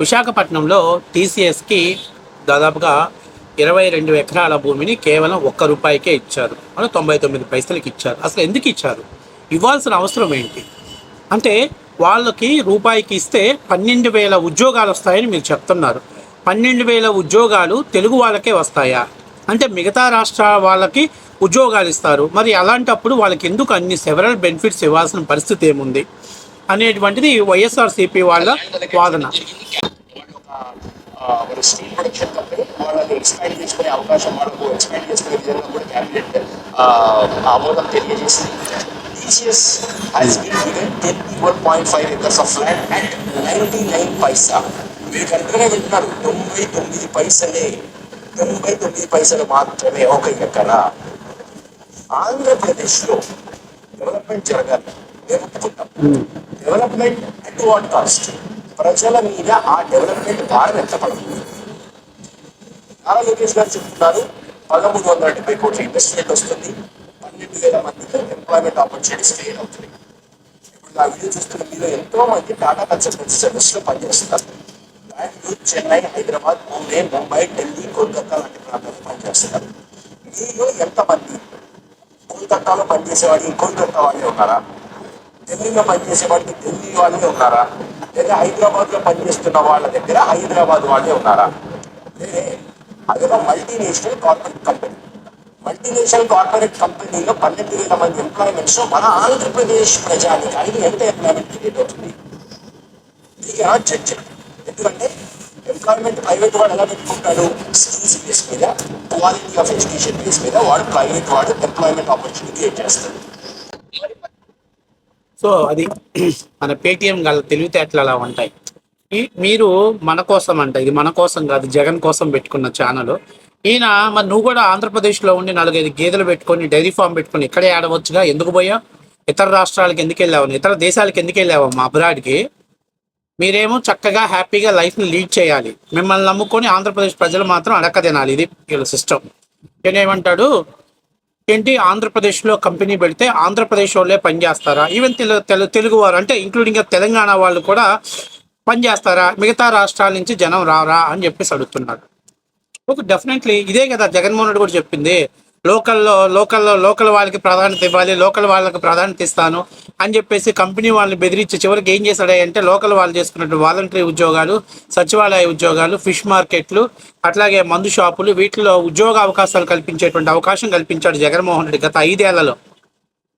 విశాఖపట్నంలో టీసీఎస్కి దాదాపుగా ఇరవై రెండు ఎకరాల భూమిని కేవలం ఒక్క రూపాయికే ఇచ్చారు. అంటే తొంభై తొమ్మిది పైసలకి ఇచ్చారు. అసలు ఎందుకు ఇచ్చారు? ఇవ్వాల్సిన అవసరం ఏంటి? అంటే వాళ్ళకి రూపాయికి ఇస్తే పన్నెండు వేల ఉద్యోగాలు వస్తాయని మీరు చెప్తున్నారు. పన్నెండు వేల ఉద్యోగాలు తెలుగు వాళ్ళకే వస్తాయా? అంటే మిగతా రాష్ట్ర వాళ్ళకి ఉద్యోగాలు ఇస్తారు. మరి అలాంటప్పుడు వాళ్ళకి ఎందుకు అన్ని సెవరల్ బెనిఫిట్స్ ఇవ్వాల్సిన పరిస్థితి ఏముంది? అనేటువంటిది వైఎస్ఆర్సీపీ వాళ్ళ వాదన. ఆ, ఒక స్టీల్ ప్రొడక్షన్ కంపెనీ వాళ్ళని ఎక్స్పాండ్ చేసుకునే అవకాశం వాళ్ళకు ఎక్స్పాండ్ చేసుకునే విధంగా కూడా క్యాబినెట్ ఆమోదం తెలియజేసింది TCS has been given twenty one point five acres of land at ninety nine paisa మీరు కరెక్ట్గానే వింటున్నారు తొంభై తొమ్మిది పైసలే తొంభై తొమ్మిది పైసలు మాత్రమే ఒక ఎకరా ఆంధ్రప్రదేశ్లో డెవలప్మెంట్ జరగాలి. మేము ఒప్పుకుంటాం డెవలప్మెంట్ అట్ వాట్ కాస్ట్ ప్రజల మీద ఆ డెవలప్మెంట్ భారం ఎంత పడుతుంది? నారా లోకేష్ గారు చెప్తున్నారు పదమూడు వందల డెబ్బై కోట్ల ఇన్వెస్ట్మెంట్ వస్తుంది పన్నెండు వేల మందికి ఎంప్లాయ్మెంట్ ఆపర్చునిటీస్ క్రియేట్ అవుతుంది. ఇప్పుడు నా వీడియో చూస్తున్న మీలో ఎంతో మంది టాటా కన్సల్టెన్సీ సర్వీస్లో పనిచేస్తున్నారు. బెంగళూరు చెన్నై హైదరాబాద్ పూణే ముంబై ఢిల్లీ కోల్కతా లాంటి ప్రాంతాల్లో పనిచేస్తున్నారు. మీలో ఎంతమంది కోల్కతాలో పనిచేసేవాడు కోల్కతా వాళ్ళే ఉన్నారా? ఢిల్లీలో పనిచేసేవాడికి ఢిల్లీ వాళ్ళే ఉన్నారా? లేదా హైదరాబాద్లో పనిచేస్తున్న వాళ్ళ దగ్గర హైదరాబాద్ వాళ్ళే ఉన్నారా? లేదే అదొక multinational corporate company multinational corporate కంపెనీలో పన్నెండు వేల మంది ఎంప్లాయ్మెంట్స్ మన ఆంధ్రప్రదేశ్ ప్రజానికానికి ఎంత ఎంప్లాయ్మెంట్ క్రియేట్ అవుతుంది? ఇది నాట్ జడ్జ్ ఎందుకంటే ఎంప్లాయ్మెంట్ ప్రైవేట్ వాడు ఎలా పెట్టుకుంటాడు స్కిల్స్ బేస్ మీద క్వాలిటీ ఆఫ్ ఎడ్యుకేషన్ బేస్ మీద వాడు ప్రైవేట్ వాడు ఎంప్లాయ్మెంట్ ఆపర్చునిటీ క్రియేట్ చేస్తాడు. సో అది మన పేటిఎం గల తెలివితేటలు అలా ఉంటాయి. మీరు మన కోసం అంట ఇది మన కోసం కాదు జగన్ కోసం పెట్టుకున్న ఛానల్. ఈయన మరి నువ్వు కూడా ఆంధ్రప్రదేశ్లో ఉండి నాలుగైదు గేదెలు పెట్టుకొని డైరీ ఫామ్ పెట్టుకొని ఇక్కడే ఆడవచ్చుగా? ఎందుకు పోయా? ఇతర రాష్ట్రాలకు ఎందుకు వెళ్ళావు? ఇతర దేశాలకు ఎందుకు వెళ్ళావు? మా అబ్రాడ్కి మీరేమో చక్కగా హ్యాపీగా లైఫ్ని లీడ్ చేయాలి. మిమ్మల్ని నమ్ముకొని ఆంధ్రప్రదేశ్ ప్రజలు మాత్రం అడక్క తినాలి. ఇది వీళ్ళ సిస్టమ్. నేనేమంటాడు ఏంటి? ఆంధ్రప్రదేశ్లో కంపెనీ పెడితే ఆంధ్రప్రదేశ్ వాళ్ళే పనిచేస్తారా? ఈవెన్ తెలు తెలు తెలుగు వారు అంటే ఇంక్లూడింగ్ తెలంగాణ వాళ్ళు కూడా పనిచేస్తారా? మిగతా రాష్ట్రాల నుంచి జనం రారా అని చెప్పేసి అడుగుతున్నాడు ఒక డెఫినెట్లీ ఇదే కదా జగన్మోహన్ రెడ్డి కూడా చెప్పింది. లోకల్లో లోకల్లో లోకల్ వాళ్ళకి ప్రాధాన్యత ఇవ్వాలి లోకల్ వాళ్ళకి ప్రాధాన్యత ఇస్తాను అని చెప్పేసి కంపెనీ వాళ్ళని బెదిరించి చివరికి ఏం చేశాడు అంటే లోకల్ వాళ్ళు చేసుకున్నట్టు వాలంటరీ ఉద్యోగాలు సచివాలయ ఉద్యోగాలు ఫిష్ మార్కెట్లు అట్లాగే మందు షాపులు వీటిలో ఉద్యోగ అవకాశాలు కల్పించేటువంటి అవకాశం కల్పించాడు జగన్మోహన్ రెడ్డి గత ఐదేళ్ళలో.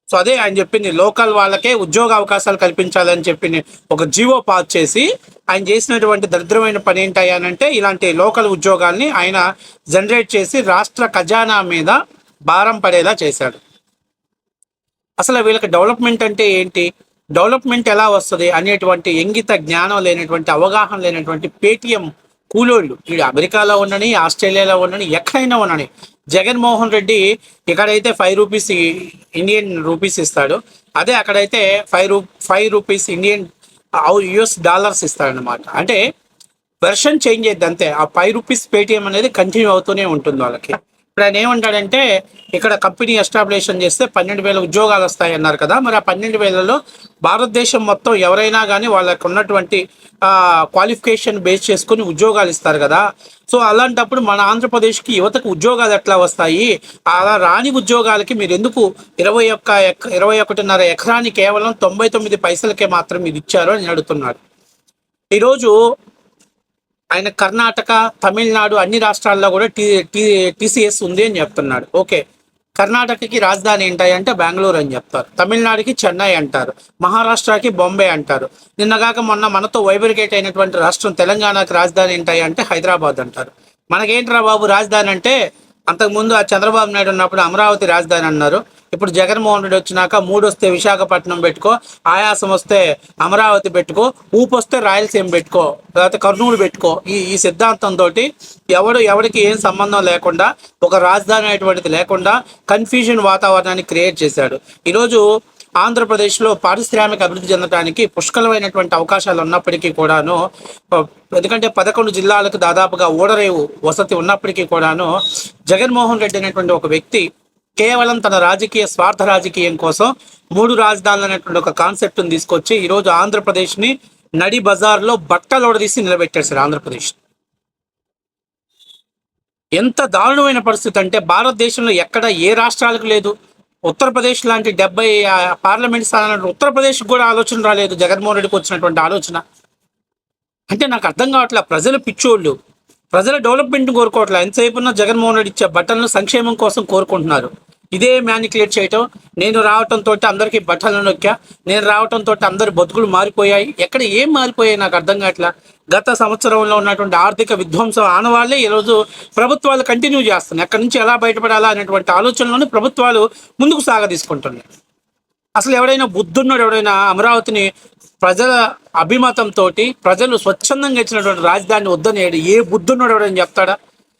సో అదే ఆయన చెప్పింది లోకల్ వాళ్ళకే ఉద్యోగ అవకాశాలు కల్పించాలని చెప్పి ఒక జీవో పాస్ చేసి ఆయన చేసినటువంటి దరిద్రమైన పని ఏంటయ్యానంటే ఇలాంటి లోకల్ ఉద్యోగాల్ని ఆయన జనరేట్ చేసి రాష్ట్ర ఖజానా మీద భారం పడేలా చేశాడు. అసలు వీళ్ళకి డెవలప్మెంట్ అంటే ఏంటి? డెవలప్మెంట్ ఎలా వస్తుంది అనేటువంటి ఇంగిత జ్ఞానం లేనటువంటి అవగాహన లేనటువంటి పేటిఎం కూలోళ్ళు వీడు అమెరికాలో ఉండని ఆస్ట్రేలియాలో ఉండని ఎక్కడైనా ఉండని జగన్మోహన్ రెడ్డి ఇక్కడైతే ఫైవ్ రూపీస్ ఇండియన్ రూపీస్ ఇస్తాడు. అదే అక్కడైతే ఫైవ్ రూ five rupees Indian US dollars ఇస్తాడనమాట అంటే వెర్షన్ చేంజ్ అయ్యింది అంతే ఆ ఫైవ్ రూపీస్ పేటిఎం అనేది కంటిన్యూ అవుతూనే ఉంటుంది వాళ్ళకి. ఇప్పుడు ఆయన ఏమంటాడంటే ఇక్కడ కంపెనీ ఎస్టాబ్లిషన్ చేస్తే పన్నెండు వేల ఉద్యోగాలు వస్తాయి అన్నారు కదా మరి ఆ పన్నెండు వేలలో భారతదేశం మొత్తం ఎవరైనా కానీ వాళ్ళకు ఉన్నటువంటి క్వాలిఫికేషన్ బేస్ చేసుకుని ఉద్యోగాలు ఇస్తారు కదా. సో అలాంటప్పుడు మన ఆంధ్రప్రదేశ్కి యువతకు ఉద్యోగాలు ఎట్లా వస్తాయి? అలా రాని ఉద్యోగాలకి మీరు ఎందుకు ఇరవై ఒక్క ఎక ఇరవై ఒకటిన్నర ఎకరాన్ని కేవలం తొంభై తొమ్మిది పైసలకే మాత్రం మీరు ఇచ్చారు అని అడుగుతున్నాడు ఈరోజు ఆయన కర్ణాటక తమిళనాడు అన్ని రాష్ట్రాల్లో కూడా టీ టీ టీసీఎస్ ఉంది అని చెప్తున్నాడు. ఓకే. కర్ణాటకకి రాజధాని ఏంటంటే బెంగళూరు అని చెప్తారు. తమిళనాడుకి చెన్నై అంటారు. మహారాష్ట్రకి బొంబే అంటారు. నిన్నగాక మొన్న మనతో వైబ్రికేట్ అయినటువంటి రాష్ట్రం తెలంగాణకి రాజధాని ఏంటాయి అంటే హైదరాబాద్ అంటారు. మనకేంట్రా బాబు రాజధాని అంటే అంతకుముందు ఆ చంద్రబాబు నాయుడు ఉన్నప్పుడు అమరావతి రాజధాని అన్నారు. ఇప్పుడు జగన్మోహన్ రెడ్డి వచ్చినాక మూడు వస్తే విశాఖపట్నం పెట్టుకో ఆయాసం వస్తే అమరావతి పెట్టుకో ఊపు వస్తే రాయలసీమ పెట్టుకో లేకపోతే కర్నూలు పెట్టుకో. ఈ ఈ సిద్ధాంతంతో ఎవడు ఎవరికి ఏం సంబంధం లేకుండా ఒక రాజధాని అనేటువంటిది లేకుండా కన్ఫ్యూజన్ వాతావరణాన్ని క్రియేట్ చేశాడు. ఈరోజు ఆంధ్రప్రదేశ్లో పారిశ్రామిక అభివృద్ధి చెందడానికి పుష్కలమైనటువంటి అవకాశాలు ఉన్నప్పటికీ కూడాను ఎందుకంటే పదకొండు జిల్లాలకు దాదాపుగా ఓడరేవు వసతి ఉన్నప్పటికీ కూడాను జగన్మోహన్ రెడ్డి అనేటువంటి ఒక వ్యక్తి కేవలం తన రాజకీయ స్వార్థ రాజకీయం కోసం మూడు రాజధానులు అనేటువంటి ఒక కాన్సెప్ట్ని తీసుకొచ్చి ఈరోజు ఆంధ్రప్రదేశ్ని నడి బజార్లో బట్టలోడదీసి తీసి సార్ ఆంధ్రప్రదేశ్. ఎంత దారుణమైన పరిస్థితి అంటే భారతదేశంలో ఎక్కడ ఏ రాష్ట్రాలకు లేదు. ఉత్తరప్రదేశ్ లాంటి డెబ్బై పార్లమెంట్ స్థానాలు ఉత్తరప్రదేశ్ కూడా ఆలోచన రాలేదు. జగన్మోహన్ రెడ్డికి వచ్చినటువంటి ఆలోచన. అంటే నాకు అర్థం కావట్లే ప్రజలు పిచ్చోళ్ళు. ప్రజల డెవలప్మెంట్ కోరుకోవట్లే. ఎంతసేపు ఉన్న జగన్మోహన్ రెడ్డి ఇచ్చే బట్టలను సంక్షేమం కోసం కోరుకుంటున్నారు. ఇదే మ్యానికులేట్ చేయటం నేను రావటంతో అందరికీ బట్టలు నొక్కా నేను రావటంతో అందరి బతుకులు మారిపోయాయి. ఎక్కడ ఏం మారిపోయాయి నాకు అర్థం కావట్లా? గత సంవత్సరంలో ఉన్నటువంటి ఆర్థిక విధ్వంసం ఆనవాళ్ళే ఈరోజు ప్రభుత్వాలు కంటిన్యూ చేస్తున్నాయి. ఎక్కడి నుంచి ఎలా బయటపడాలా అనేటువంటి ఆలోచనలోనే ప్రభుత్వాలు ముందుకు సాగదీసుకుంటున్నాయి. అసలు ఎవడైనా బుద్ధున్నాడు ఎవడైనా అమరావతిని ప్రజల అభిమతంతో ప్రజలు స్వచ్ఛందంగా ఇచ్చినటువంటి రాజధాని వద్దనేడు ఏ బుద్ధున్నాడు ఎవడని చెప్తాడా?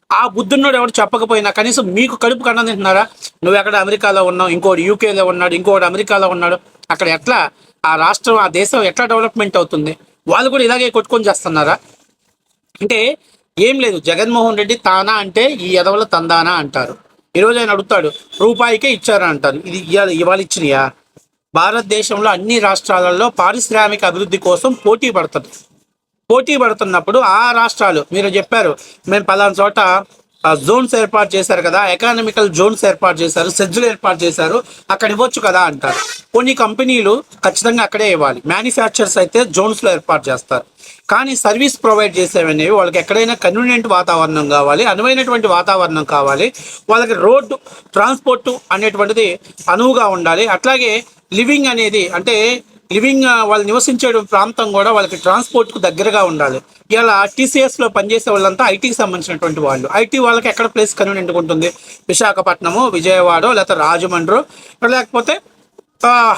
ఆ బుద్ధున్నోడు ఎవడు చెప్పకపోయినా కనీసం మీకు కడుపు కన్నం తింటున్నారా? నువ్వు ఎక్కడ అమెరికాలో ఉన్నావు ఇంకోటి యూకేలో ఉన్నాడు ఇంకోటి అమెరికాలో ఉన్నాడు. అక్కడ ఎట్లా ఆ రాష్ట్రం ఆ దేశం ఎట్లా డెవలప్మెంట్ అవుతుంది? వాళ్ళు కూడా ఇలాగే కొట్టుకొని చేస్తున్నారా? అంటే ఏం లేదు. జగన్మోహన్ రెడ్డి తానా అంటే ఈ ఎదవల తందానా అంటారు. ఈరోజు ఆయన అడుగుతాడు రూపాయికే ఇచ్చారా అంటారు. ఇది ఇవాళ ఇవాళ ఇచ్చినయా? భారతదేశంలో అన్ని రాష్ట్రాలలో పారిశ్రామిక అభివృద్ధి కోసం పోటీ పడుతుంది. పోటీ పడుతున్నప్పుడు ఆ రాష్ట్రాలు మీరు చెప్పారు మేము పలానా చోట జోన్స్ ఏర్పాటు చేశారు కదా ఎకానమికల్ జోన్స్ ఏర్పాటు చేశారు సెజ్లు ఏర్పాటు చేశారు అక్కడ ఇవ్వచ్చు కదా అంటారు. కొన్ని కంపెనీలు ఖచ్చితంగా అక్కడే ఇవ్వాలి. మ్యానుఫ్యాక్చర్స్ అయితే జోన్స్లో ఏర్పాటు చేస్తారు. కానీ సర్వీస్ ప్రొవైడ్ చేసేవనేవి వాళ్ళకి ఎక్కడైనా కన్వీనియంట్ వాతావరణం కావాలి అనువైనటువంటి వాతావరణం కావాలి వాళ్ళకి రోడ్డు ట్రాన్స్పోర్ట్ అనేటువంటిది అనువుగా ఉండాలి. అట్లాగే లివింగ్ అనేది అంటే లివింగ్ వాళ్ళు నివసించే ప్రాంతం కూడా వాళ్ళకి ట్రాన్స్పోర్ట్కు దగ్గరగా ఉండాలి. ఇలా టీసీఎస్లో పనిచేసే వాళ్ళంతా ఐటీకి సంబంధించినటువంటి వాళ్ళు. ఐటీ వాళ్ళకి ఎక్కడ ప్లేస్ కన్వీనియంట్గా ఉంటుంది? విశాఖపట్నము విజయవాడ లేకపోతే రాజమండ్రి లేకపోతే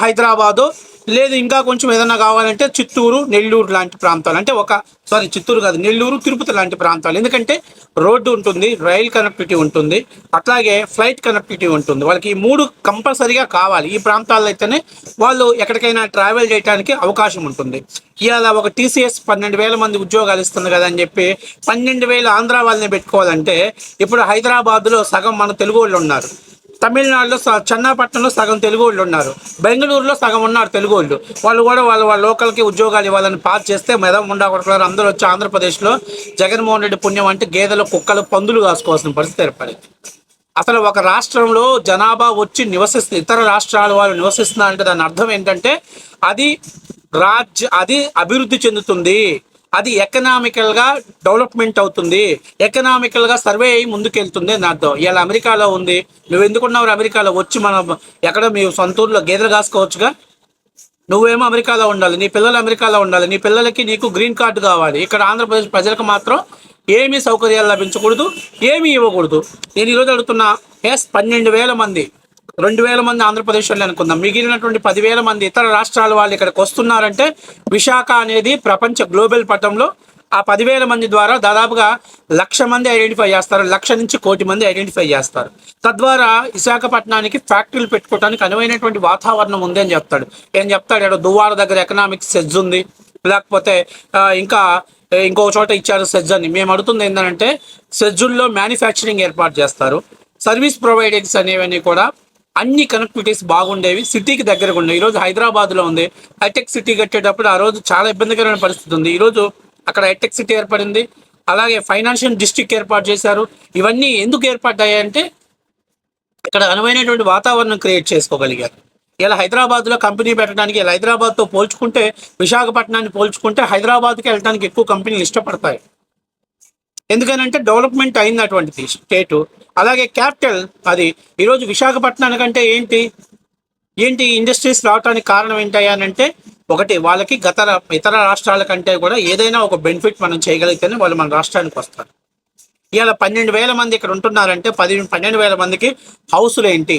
హైదరాబాదు లేదు ఇంకా కొంచెం ఏదైనా కావాలంటే చిత్తూరు నెల్లూరు లాంటి ప్రాంతాలు. అంటే ఒక సారీ చిత్తూరు కాదు నెల్లూరు తిరుపతి లాంటి ప్రాంతాలు. ఎందుకంటే రోడ్డు ఉంటుంది రైల్ కనెక్టివిటీ ఉంటుంది అట్లాగే ఫ్లైట్ కనెక్టివిటీ ఉంటుంది. వాళ్ళకి ఈ మూడు కంపల్సరీగా కావాలి. ఈ ప్రాంతాల్లో అయితేనే వాళ్ళు ఎక్కడికైనా ట్రావెల్ చేయడానికి అవకాశం ఉంటుంది. ఇవాళ ఒక టీసీఎస్ పన్నెండు వేల మంది ఉద్యోగాలు ఇస్తుంది కదా అని చెప్పి పన్నెండు వేల ఆంధ్ర వాళ్ళని పెట్టుకోవాలంటే ఇప్పుడు హైదరాబాద్లో సగం మన తెలుగు వాళ్ళు ఉన్నారు. తమిళనాడులో స- సగం తెలుగు వాళ్ళు ఉన్నారు. బెంగళూరులో సగం ఉన్నారు తెలుగు వాళ్ళు వాళ్ళు కూడా వాళ్ళ వాళ్ళ లోకల్కి ఉద్యోగాలు ఇవ్వాలని పాస్ చేస్తే మెదం ఉండకూడదు అందరూ వచ్చి ఆంధ్రప్రదేశ్లో జగన్మోహన్ రెడ్డి పుణ్యం అంటే గేదెలు కుక్కలు పందులు కాసుకోవాల్సిన పరిస్థితి ఏర్పడింది. అసలు ఒక రాష్ట్రంలో జనాభా వచ్చి నివసిస్తుంది ఇతర రాష్ట్రాల వాళ్ళు నివసిస్తున్నారంటే దాని అర్థం ఏంటంటే అది రాజ్య అది అభివృద్ధి చెందుతుంది. అది ఎకనామికల్గా డెవలప్మెంట్ అవుతుంది. ఎకనామికల్గా సర్వే అయ్యి ముందుకెళ్తుంది అని అర్థం. ఇలా అమెరికాలో ఉంది. నువ్వు ఎందుకున్నావు అమెరికాలో? వచ్చి మనం ఎక్కడ మీ సొంత ఊర్లో గేదెలు కాసుకోవచ్చుగా? నువ్వేమో అమెరికాలో ఉండాలి. నీ పిల్లలు అమెరికాలో ఉండాలి. నీ పిల్లలకి నీకు గ్రీన్ కార్డు కావాలి. ఇక్కడ ఆంధ్రప్రదేశ్ ప్రజలకు మాత్రం ఏమీ సౌకర్యాలు లభించకూడదు ఏమీ ఇవ్వకూడదు. నేను ఈరోజు అడుగుతున్నా ఎస్ పన్నెండు వేల మంది. రెండు వేల మంది ఆంధ్రప్రదేశ్ వాళ్ళు అనుకుందాం. మిగిలినటువంటి పదివేల మంది ఇతర రాష్ట్రాల వాళ్ళు ఇక్కడికి వస్తున్నారంటే విశాఖ అనేది ప్రపంచ గ్లోబల్ పటంలో ఆ పదివేల మంది ద్వారా దాదాపుగా లక్ష మంది ఐడెంటిఫై చేస్తారు. లక్ష నుంచి కోటి మంది ఐడెంటిఫై చేస్తారు. తద్వారా విశాఖపట్నానికి ఫ్యాక్టరీలు పెట్టుకోవడానికి అనువైనటువంటి వాతావరణం ఉంది అని చెప్తాడు. ఏం చెప్తాడు? ఇక్కడ దువ్వాడ దగ్గర ఎకనామిక్స్ సెజ్ ఉంది. లేకపోతే ఇంకా ఇంకో చోట ఇచ్చారు సెజ్ అని. మేము అడుగుతుంది ఏంటంటే సెజ్జుల్లో మ్యానుఫ్యాక్చరింగ్ ఏర్పాటు చేస్తారు. సర్వీస్ ప్రొవైడర్స్ అనేవన్నీ కూడా అన్ని కనెక్టివిటీస్ బాగుండేవి సిటీకి దగ్గరగా ఉండేవి ఈరోజు హైదరాబాద్లో ఉంది. హైటెక్ సిటీ కట్టేటప్పుడు ఆ రోజు చాలా ఇబ్బందికరమైన పరిస్థితి ఉంది. ఈరోజు అక్కడ హైటెక్ సిటీ ఏర్పడింది. అలాగే ఫైనాన్షియల్ డిస్ట్రిక్ట్ ఏర్పాటు చేశారు. ఇవన్నీ ఎందుకు ఏర్పడ్డాయంటే ఇక్కడ అనువైనటువంటి వాతావరణం క్రియేట్ చేసుకోగలిగారు. ఇలా హైదరాబాద్లో కంపెనీ పెట్టడానికి ఇలా హైదరాబాద్తో పోల్చుకుంటే విశాఖపట్నాన్ని పోల్చుకుంటే హైదరాబాద్కి వెళ్ళడానికి ఎక్కువ కంపెనీలు ఇష్టపడతాయి. ఎందుకనంటే డెవలప్మెంట్ అయింది అటువంటిది స్టేటు. అలాగే క్యాపిటల్ అది ఈరోజు విశాఖపట్నానికంటే ఏంటి? ఏంటి ఇండస్ట్రీస్ రావడానికి కారణం ఏంటంటే అని అంటే ఒకటి వాళ్ళకి గత ఇతర రాష్ట్రాల కంటే కూడా ఏదైనా ఒక బెనిఫిట్ మనం చేయగలిగితేనే వాళ్ళు మన రాష్ట్రానికి వస్తారు. ఇవాళ పన్నెండు వేల మంది ఇక్కడ ఉంటున్నారంటే పది పన్నెండు వేల మందికి హౌసులు ఏంటి?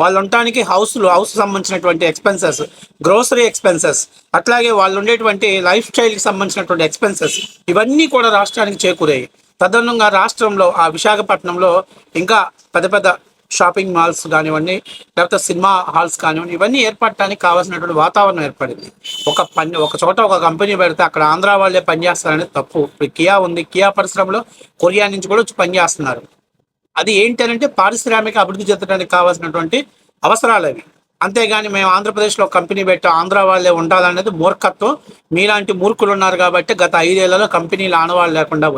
వాళ్ళు ఉండటానికి హౌస్లు హౌస్ సంబంధించినటువంటి ఎక్స్పెన్సెస్ గ్రోసరీ ఎక్స్పెన్సెస్ అట్లాగే వాళ్ళు ఉండేటువంటి లైఫ్ స్టైల్కి సంబంధించినటువంటి ఎక్స్పెన్సెస్ ఇవన్నీ కూడా రాష్ట్రానికి చేకూరాయి. తదనుగా రాష్ట్రంలో ఆ విశాఖపట్నంలో ఇంకా పెద్ద పెద్ద షాపింగ్ మాల్స్ కానివ్వండి లేకపోతే సినిమా హాల్స్ కానివ్వండి ఇవన్నీ ఏర్పడటానికి కావాల్సినటువంటి వాతావరణం ఏర్పడింది. ఒక పని ఒక చోట ఒక కంపెనీ పెడితే అక్కడ ఆంధ్ర వాళ్ళే పనిచేస్తారనేది తప్పు. ఇప్పుడు కియా ఉంది కియా పరిశ్రమలో కొరియా నుంచి కూడా వచ్చి పనిచేస్తున్నారు. అది ఏంటి అని అంటే పారిశ్రామిక అభివృద్ధి చెందడానికి కావాల్సినటువంటి అవసరాలు అవి. అంతేగాని మేము ఆంధ్రప్రదేశ్లో కంపెనీ పెట్టి ఆంధ్ర వాళ్ళే ఉండాలనేది మూర్ఖత్వం. మీలాంటి మూర్ఖులు ఉన్నారు కాబట్టి గత ఐదేళ్ళలో కంపెనీలు ఆనవాళ్ళు లేకుండా